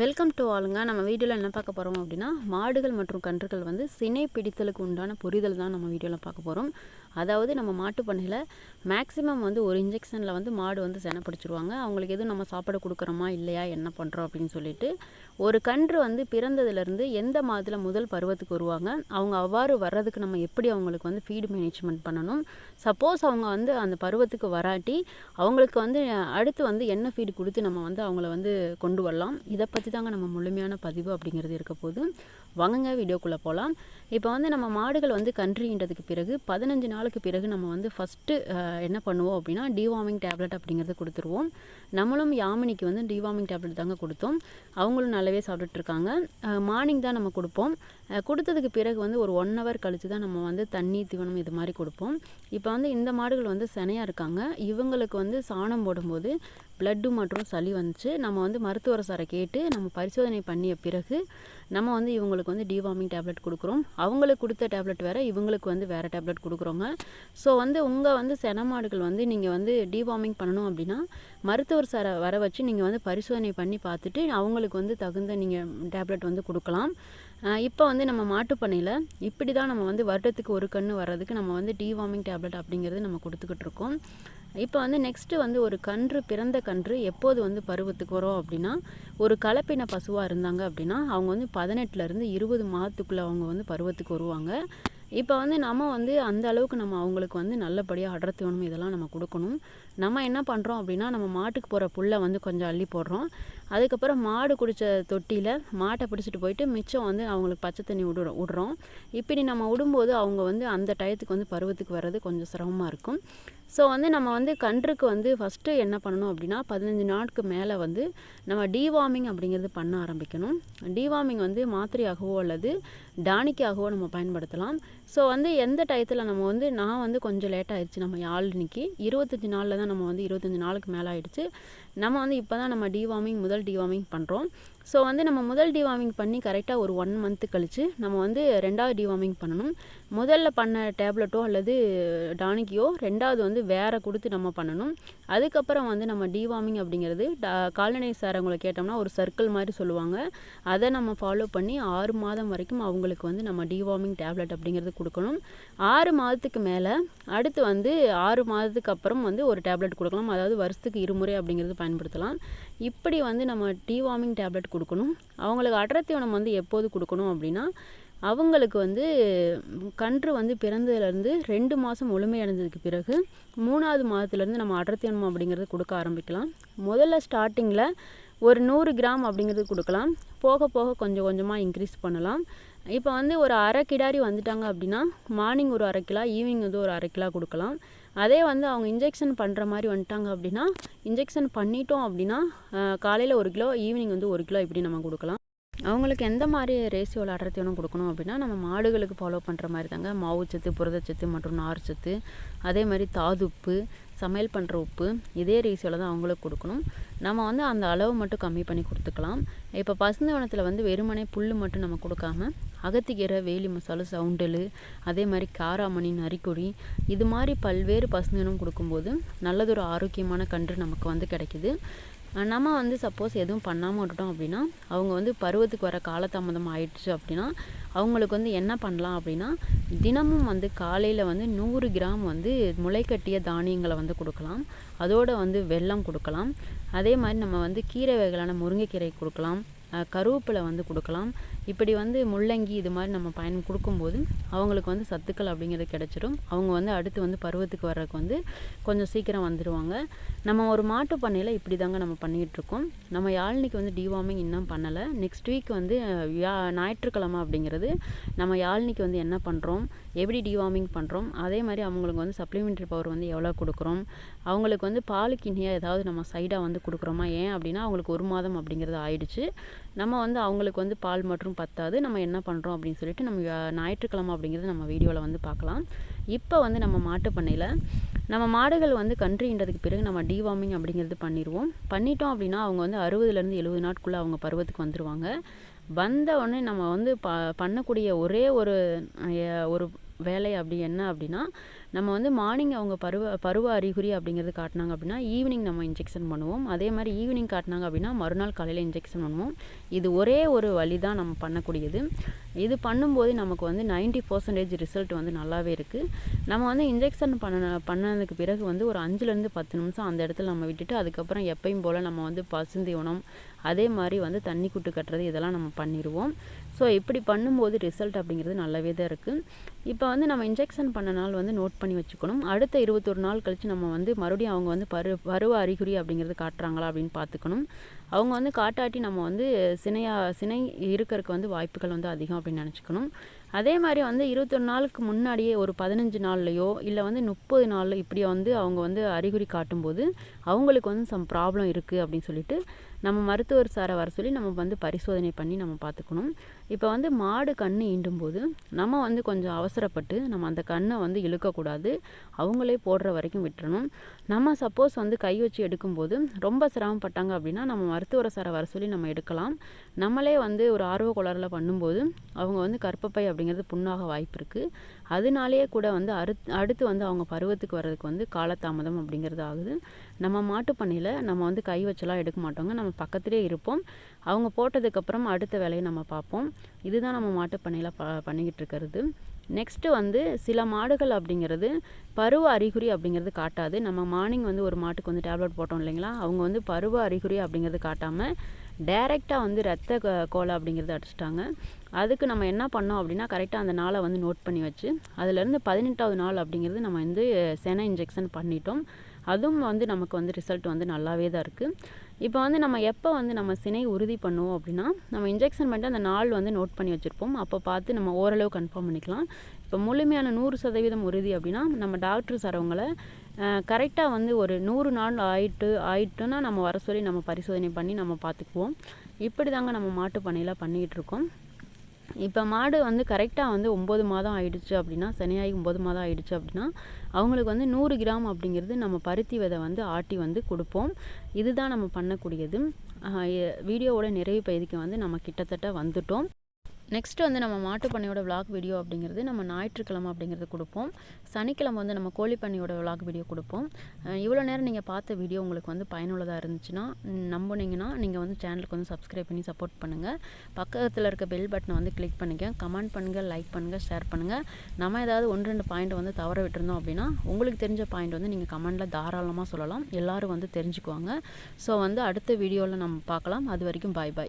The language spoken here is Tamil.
வெல்கம் டு ஆளுங்க. நம்ம வீடியோவில் என்ன பார்க்க போகிறோம் அப்படின்னா மாடுகள் மற்றும் கன்றுகள் வந்து சினை பிடித்தலுக்கு உண்டான புரிதல் தான் நம்ம வீடியோவில் பார்க்க போகிறோம் அதாவது நம்ம மாட்டு பண்ணையில் மேக்ஸிமம் வந்து ஒரு இன்ஜெக்ஷனில் வந்து மாடு வந்து செனப்பிடிச்சிருவாங்க அவங்களுக்கு எதுவும் நம்ம சாப்பாடு கொடுக்குறோமா இல்லையா என்ன பண்ணுறோம் அப்படின்னு சொல்லிட்டு ஒரு கன்று வந்து பிறந்ததுலேருந்து எந்த மாதத்தில் முதல் பருவத்துக்கு வருவாங்க. அவங்க அவ்வாறு வர்றதுக்கு நம்ம எப்படி அவங்களுக்கு வந்து ஃபீடு மேனேஜ்மெண்ட் பண்ணணும்? சப்போஸ் அவங்க வந்து அந்த பருவத்துக்கு வராட்டி அவங்களுக்கு வந்து அடுத்து வந்து என்ன ஃபீடு கொடுத்து நம்ம வந்து அவங்கள வந்து கொண்டு வரலாம்? இதை பற்றி தாங்க நம்ம முழுமையான பதிவு அப்படிங்கிறது இருக்க போது வாங்குங்க வீடியோக்குள்ளே போகலாம் இப்போ வந்து நம்ம மாடுகள் வந்து கன்றுன்றதுக்கு பிறகு பதினஞ்சு நாள் நாளுக்கு பிறகு நம்ம வந்து ஃபஸ்ட்டு என்ன பண்ணுவோம் அப்படின்னா டிவார்மிங் டேப்லெட் அப்படிங்கிறது கொடுத்துருவோம். நம்மளும் யாமினிக்கு வந்து டிவார்மிங் டேப்லெட் தாங்க கொடுத்தோம். அவங்களும் நல்லாவே சாப்பிட்டுட்ருக்காங்க. மார்னிங் தான் நம்ம கொடுப்போம். கொடுத்ததுக்கு பிறகு வந்து ஒரு ஒன் ஹவர் கழித்து தான் நம்ம வந்து தண்ணி தீவனம் இது மாதிரி கொடுப்போம். இப்போ வந்து இந்த மாடுகள் வந்து சினையாக இருக்காங்க. இவங்களுக்கு வந்து சாணம் போடும்போது பிளட்டு மற்றும் சளி வந்துச்சு. நம்ம வந்து மருத்துவர் சாரை கேட்டு நம்ம பரிசோதனை பண்ணிய பிறகு நம்ம வந்து இவங்களுக்கு வந்து டிவார்மிங் டேப்லெட் கொடுக்குறோம். அவங்களுக்கு கொடுத்த டேப்லெட் வேறு இவங்களுக்கு வந்து வேறு டேப்லெட் கொடுக்குறோங்க. ஸோ வந்து உங்கள் வந்து செனமாடுகள் வந்து நீங்கள் வந்து டிவார்மிங் பண்ணணும் அப்படின்னா மருத்துவர் சாரை வர வச்சு நீங்கள் வந்து பரிசோதனை பண்ணி பார்த்துட்டு அவங்களுக்கு வந்து தகுந்த நீங்கள் டேப்லெட் வந்து கொடுக்கலாம். இப்போ வந்து நம்ம மாட்டுப்பண்ணையில் இப்படி தான் நம்ம வந்து வருடத்துக்கு ஒரு கன்று வர்றதுக்கு நம்ம வந்து டிவார்மிங் டேப்லெட் அப்படிங்கிறது நம்ம கொடுத்துக்கிட்டு இருக்கோம். இப்போ வந்து நெக்ஸ்ட்டு வந்து ஒரு கன்று பிறந்த கன்று எப்போது வந்து பருவத்துக்கு வரும் அப்படின்னா ஒரு கலப்பின பசுவாக இருந்தாங்க அப்படின்னா அவங்க வந்து பதினெட்டுலேருந்து இருபது மாதத்துக்குள்ளே அவங்க வந்து பருவத்துக்கு வருவாங்க. இப்போ வந்து நம்ம வந்து அந்த அளவுக்கு நம்ம அவங்களுக்கு வந்து நல்லபடியாக அடர்த்தி இதெல்லாம் நம்ம கொடுக்கணும். நம்ம என்ன பண்ணுறோம் அப்படின்னா நம்ம மாட்டுக்கு போகிற புல்லை வந்து கொஞ்சம் அள்ளி போடுறோம். அதுக்கப்புறம் மாடு குடித்த தொட்டியில் மாட்டை பிடிச்சிட்டு போயிட்டு மிச்சம் வந்து அவங்களுக்கு பச்சை தண்ணி விடுறோம் விடுறோம் இப்படி நம்ம விடும்போது அவங்க வந்து அந்த டயத்துக்கு வந்து பருவத்துக்கு வர்றது கொஞ்சம் சிரமமாக இருக்கும். ஸோ வந்து நம்ம வந்து கன்றுக்கு வந்து ஃபஸ்ட்டு என்ன பண்ணணும் அப்படின்னா பதினஞ்சு நாட்கு மேலே வந்து நம்ம டிவார்மிங் அப்படிங்கிறது பண்ண ஆரம்பிக்கணும். டிவார்மிங் வந்து மாத்திரையாகவோ அல்லது டானிக்காகவோ நம்ம பயன்படுத்தலாம். ஸோ வந்து எந்த டயத்தில் நம்ம வந்து நான் வந்து கொஞ்சம் லேட் ஆயிடுச்சு நம்ம யாழ் இன்னைக்கு. இருபத்தஞ்சி நாளில் தான் நம்ம வந்து இருபத்தஞ்சி நாளுக்கு மேலே ஆயிடுச்சு நம்ம வந்து இப்போ தான் நம்ம டிவார்மிங் முதல் டிவார்மிங் பண்ணுறோம் ஸோ வந்து நம்ம முதல் டிவார்மிங் பண்ணி கரெக்டாக ஒரு ஒன் மந்த்து கழித்து நம்ம வந்து ரெண்டாவது டிவார்மிங் பண்ணணும். முதல்ல பண்ண டேப்லெட்டோ அல்லது டானிக்கியோ ரெண்டாவது வந்து வேறு கொடுத்து நம்ம பண்ணணும். அதுக்கப்புறம் வந்து நம்ம டிவார்மிங் அப்படிங்கிறது கால்நடை சார் அவங்களை கேட்டோம்னா ஒரு சர்க்கிள் மாதிரி சொல்லுவாங்க. அதை நம்ம ஃபாலோ பண்ணி ஆறு மாதம் வரைக்கும் அவங்களுக்கு வந்து நம்ம டிவார்மிங் டேப்லெட் அப்படிங்கிறது கொடுக்கணும். ஆறு மாதத்துக்கு மேலே அடுத்து வந்து ஆறு மாதத்துக்கு அப்புறம் வந்து ஒரு டேப்லெட் கொடுக்கலாம். அதாவது வருஷத்துக்கு இருமுறை அப்படிங்கிறது பயன்படுத்தலாம். இப்படி வந்து நம்ம டிவார்மிங் டேப்லெட் கொடுக்கணும். அவங்களுக்கு அடர்த்தீவனம் வந்து எப்போது கொடுக்கணும் அப்படின்னா அவங்களுக்கு வந்து கன்று வந்து பிறந்ததுலேருந்து ரெண்டு மாதம் முழுமையடைஞ்சதுக்கு பிறகு மூணாவது மாதத்துலேருந்து நம்ம அடர்த்தியனம் அப்படிங்கிறது கொடுக்க ஆரம்பிக்கலாம். முதல்ல ஸ்டார்டிங்கில் ஒரு நூறு கிராம் அப்படிங்கிறது கொடுக்கலாம். போக போக கொஞ்சம் கொஞ்சமாக இன்க்ரீஸ் பண்ணலாம். இப்போ வந்து ஒரு அரை கிடாரி வந்துட்டாங்க அப்படின்னா மார்னிங் ஒரு அரை கிலோ ஈவினிங் வந்து ஒரு அரை கிலோ கொடுக்கலாம். அதே வந்து அவங்க இன்ஜெக்ஷன் பண்ணுற மாதிரி வந்துட்டாங்க அப்படின்னா இன்ஜெக்ஷன் பண்ணிட்டோம் அப்படின்னா காலையில் ஒரு கிலோ ஈவினிங் வந்து ஒரு கிலோ இப்படி நம்ம கொடுக்கலாம். அவங்களுக்கு எந்த மாதிரி ரேசியோவில் அடர்த்தியனும் கொடுக்கணும் அப்படின்னா நம்ம மாடுகளுக்கு ஃபாலோ பண்ணுற மாதிரி தாங்க. மாவுச்சத்து புரதச்சத்து மற்றும் நார்ச்சத்து அதே மாதிரி தாதுப்பு சமையல் பண்ணுற உப்பு இதே ரேசியோவில் தான் அவங்களுக்கு கொடுக்கணும். நம்ம வந்து அந்த அளவு மட்டும் கம்மி பண்ணி கொடுத்துக்கலாம். இப்போ பசுந்தவனத்தில் வந்து வெறுமனே புல் மட்டும் நம்ம கொடுக்காம அகத்திக்கீரை வேலி மசாலா சவுண்டல் அதே மாதிரி காராமணி நரிக்கொடி இது மாதிரி பல்வேறு பசுந்தனம் கொடுக்கும்போது நல்லதொரு ஆரோக்கியமான கன்று நமக்கு வந்து கிடைக்கிது. நம்ம வந்து சப்போஸ் எதுவும் பண்ணாமல் விட்டுட்டோம் அப்படின்னா அவங்க வந்து பருவத்துக்கு வர காலதாமதம் ஆயிடுச்சு அப்படின்னா அவங்களுக்கு வந்து என்ன பண்ணலாம் அப்படின்னா தினமும் வந்து காலையில் வந்து நூறு கிராம் வந்து முளைக்கட்டிய தானியங்களை வந்து கொடுக்கலாம். அதோடு வந்து வெல்லம் கொடுக்கலாம். அதே மாதிரி நம்ம வந்து கீரை வகைகளான முருங்கைக்கீரை கொடுக்கலாம். கருவேப்பிலை வந்து கொடுக்கலாம். இப்படி வந்து முள்ளங்கி இது மாதிரி நம்ம பயன் கொடுக்கும்போது அவங்களுக்கு வந்து சத்துக்கள் அப்படிங்கிறது கிடச்சிரும். அவங்க வந்து அடுத்து வந்து பருவத்துக்கு வர்றதுக்கு வந்து கொஞ்சம் சீக்கிரம் வந்துடுவாங்க நம்ம ஒரு மாட்டு பண்ணையில் இப்படி தாங்க நம்ம பண்ணிகிட்ருக்கோம் நம்ம யாழ்னிக்கு வந்து டிவார்மிங் இன்னும் பண்ணலை. நெக்ஸ்ட் வீக் வந்து ஞாயிற்றுக்கிழமை அப்படிங்கிறது நம்ம யாழ்னிக்கு வந்து என்ன பண்ணுறோம் எப்படி டிவார்மிங் பண்ணுறோம் அதே மாதிரி அவங்களுக்கு வந்து சப்ளிமெண்ட்ரி பவர் வந்து எவ்வளோ கொடுக்குறோம்? அவங்களுக்கு வந்து பாலுக்கு இனியாக ஏதாவது நம்ம சைடாக வந்து கொடுக்குறோமா? ஏன் அப்படின்னா அவங்களுக்கு ஒரு மாதம் அப்படிங்கிறது ஆயிடுச்சு. நம்ம வந்து அவங்களுக்கு வந்து பால் மற்றும் பத்தாது. நம்ம என்ன பண்ணுறோம் அப்படின்னு சொல்லிட்டு நம்ம ஞாயிற்றுக்கிழமை அப்படிங்கிறது நம்ம வீடியோவில் வந்து பார்க்கலாம். இப்போ வந்து நம்ம மாட்டு பண்ணையில் நம்ம மாடுகள் வந்து கன்றுன்றதுக்கு பிறகு நம்ம டிவார்மிங் அப்படிங்கிறது பண்ணிடுவோம். பண்ணிட்டோம் அப்படின்னா அவங்க வந்து அறுபதுலேருந்து எழுபது நாட்குள்ளே அவங்க பருவத்துக்கு வந்துடுவாங்க வந்த உடனே நம்ம வந்து ப பண்ணக்கூடிய ஒரே ஒரு ஒரு வேலை அப்படி என்ன அப்படின்னா நம்ம வந்து மார்னிங் அவங்க பருவ பருவ அறிகுறி அப்படிங்கிறது காட்டினாங்க அப்படின்னா ஈவினிங் நம்ம இன்ஜெக்ஷன் பண்ணுவோம். அதே மாதிரி ஈவினிங் காட்டினாங்க அப்படின்னா மறுநாள் காலையில் இன்ஜெக்ஷன் பண்ணுவோம். இது ஒரே ஒரு வழி தான் நம்ம பண்ணக்கூடியது. இது பண்ணும்போது நமக்கு வந்து நைன்ட்டி பர்சன்டேஜ் ரிசல்ட் வந்து நல்லாவே இருக்குது நம்ம வந்து இன்ஜெக்ஷன் பண்ண பண்ணதுக்கு பிறகு வந்து ஒரு அஞ்சுலேருந்து பத்து நிமிஷம் அந்த இடத்துல நம்ம விட்டுட்டு அதுக்கப்புறம் எப்பயும் போல் நம்ம வந்து பசுந்தீவனம் அதே மாதிரி வந்து தண்ணி குட்டு கட்டுறது இதெல்லாம் நம்ம பண்ணிடுவோம் ஸோ இப்படி பண்ணும்போது ரிசல்ட் அப்படிங்கிறது நல்லாவே தான் இருக்குது இப்போ வந்து நம்ம இன்ஜெக்ஷன் பண்ண நாள் வந்து நோட் பண்ணி வச்சுக்கணும். அடுத்த இருபத்தொரு நாள் கழித்து நம்ம வந்து மறுபடியும் அவங்க வந்து பரு பருவ அறிகுறி அப்படிங்கிறது காட்டுறாங்களா அப்படின்னு பார்த்துக்கணும். அவங்க வந்து காட்டாட்டி நம்ம வந்து சினையா சினை இருக்கிறதுக்கு வந்து வாய்ப்புகள் வந்து அதிகம் அப்படின்னு நினச்சிக்கணும். அதே மாதிரி வந்து இருபத்தொரு நாளுக்கு முன்னாடியே ஒரு பதினஞ்சு நாள்லையோ இல்லை வந்து முப்பது நாளில் இப்படி வந்து அவங்க வந்து அறிகுறி காட்டும்போது அவங்களுக்கு வந்து சம் ப்ராப்ளம் இருக்குது அப்படின்னு சொல்லிட்டு நம்ம மருத்துவர் சாரை வர சொல்லி நம்ம வந்து பரிசோதனை பண்ணி நம்ம பார்த்துக்கணும் இப்போ வந்து மாடு கண் ஈண்டும் போது நம்ம வந்து கொஞ்சம் அவசரப்பட்டு நம்ம அந்த கண்ணை வந்து இழுக்கக்கூடாது. அவங்களே போடுற வரைக்கும் விட்டுறணும். நம்ம சப்போஸ் வந்து கை வச்சு எடுக்கும்போது ரொம்ப சிரமப்பட்டாங்க அப்படின்னா நம்ம மருத்துவரை சாரை வர சொல்லி நம்ம எடுக்கலாம். நம்மளே வந்து ஒரு ஆர்வ குளரில் பண்ணும்போது அவங்க வந்து கற்பப்பை அப்படிங்கிறது புண்ணாக வாய்ப்பு இருக்குது அதனாலேயே கூட வந்து அடுத் அடுத்து வந்து அவங்க பருவத்துக்கு வர்றதுக்கு வந்து காலதாமதம் அப்படிங்கிறது ஆகுது. நம்ம மாட்டு பண்ணையில் நம்ம வந்து கை வச்செல்லாம் எடுக்க மாட்டோங்க. நம்ம பக்கத்துலேயே இருப்போம். அவங்க போட்டதுக்கப்புறம் அடுத்த வேலையை நம்ம பார்ப்போம். இதுதான் நம்ம மாட்டு பண்ணையில் ப பண்ணிக்கிட்டு இருக்கிறது. நெக்ஸ்ட்டு வந்து சில மாடுகள் அப்படிங்கிறது பருவ அறிகுறி அப்படிங்கிறது காட்டாது. நம்ம மார்னிங் வந்து ஒரு மாட்டுக்கு வந்து டேப்லெட் போட்டோம் இல்லைங்களா? அவங்க வந்து பருவ அறிகுறி அப்படிங்கிறது காட்டாமல் டைரெக்டாக வந்து ரத்த கோலை அப்படிங்கிறது அடிச்சிட்டாங்க. அதுக்கு நம்ம என்ன பண்ணோம் அப்படின்னா கரெக்டாக அந்த நாளை வந்து நோட் பண்ணி வச்சு அதுலேருந்து பதினெட்டாவது நாள் அப்படிங்கிறது நம்ம வந்து செனை இன்ஜெக்ஷன் பண்ணிட்டோம். அதுவும் வந்து நமக்கு வந்து ரிசல்ட் வந்து நல்லாவே தான் இருக்குது இப்போ வந்து நம்ம எப்போ வந்து நம்ம சினை உறுதி பண்ணுவோம் அப்படின்னா நம்ம இன்ஜெக்ஷன் பண்ணிட்டு அந்த நாள் வந்து நோட் பண்ணி வச்சுருப்போம். அப்போ பார்த்து நம்ம ஓரளவு கன்ஃபார்ம் பண்ணிக்கலாம். இப்போ முழுமையான நூறு சதவீதம் உறுதி அப்படின்னா நம்ம டாக்டர் சார் அவங்கள கரெக்டாக வந்து ஒரு நூறு நாள் ஆயிட்டு ஆயிட்டுன்னா நம்ம வர சொல்லி நம்ம பரிசோதனை பண்ணி நம்ம பார்த்துக்குவோம். இப்படி தாங்க நம்ம மாட்டு பண்ணையில் பண்ணிக்கிட்டு இருக்கோம். இப்போ மாடு வந்து கரெக்டாக வந்து ஒம்பது மாதம் ஆயிடுச்சு அப்படின்னா சனியாகி ஒம்பது மாதம் ஆயிடுச்சு அப்படின்னா அவங்களுக்கு வந்து நூறு கிராம் அப்படிங்கிறது நம்ம பருத்தி விதை வந்து ஆட்டி வந்து கொடுப்போம். இதுதான் நம்ம பண்ணக்கூடியது. வீடியோவோட நிறைவு பகுதிக்கு வந்து நம்ம கிட்டத்தட்ட வந்துட்டோம். நெக்ஸ்ட் வந்து நம்ம மாட்டுப்பண்ணையோட விளாக் வீடியோ அப்படிங்கிறது நம்ம ஞாயிற்றுக்கிழமை அப்படிங்கிறது கொடுப்போம். சனிக்கிழமை வந்து நம்ம கோழிப்பண்ணையோட விளாக் வீடியோ கொடுப்போம். இவ்வளோ நேரம் நீங்கள் பார்த்த வீடியோ உங்களுக்கு வந்து பயனுள்ளதாக இருந்துச்சுன்னா நம்பினீங்கன்னா நீங்கள் வந்து சேனலுக்கு வந்து சப்ஸ்கிரைப் பண்ணி சப்போர்ட் பண்ணுங்கள் பக்கத்தில் இருக்க பெல் பட்டனை வந்து கிளிக் பண்ணுங்கள் கமெண்ட் பண்ணுங்கள் லைக் பண்ணுங்கள் ஷேர் பண்ணுங்கள் நம்ம ஏதாவது ஒன்று ரெண்டு பாயிண்ட் வந்து தவற விட்டுருந்தோம் அப்படின்னா உங்களுக்கு தெரிஞ்ச பாயிண்ட் வந்து நீங்கள் கமெண்ட்டில் தாராளமாக சொல்லலாம். எல்லோரும் வந்து தெரிஞ்சுக்குவாங்க. ஸோ வந்து அடுத்த வீடியோவில் நம்ம பார்க்கலாம். அது வரைக்கும் பாய் பாய்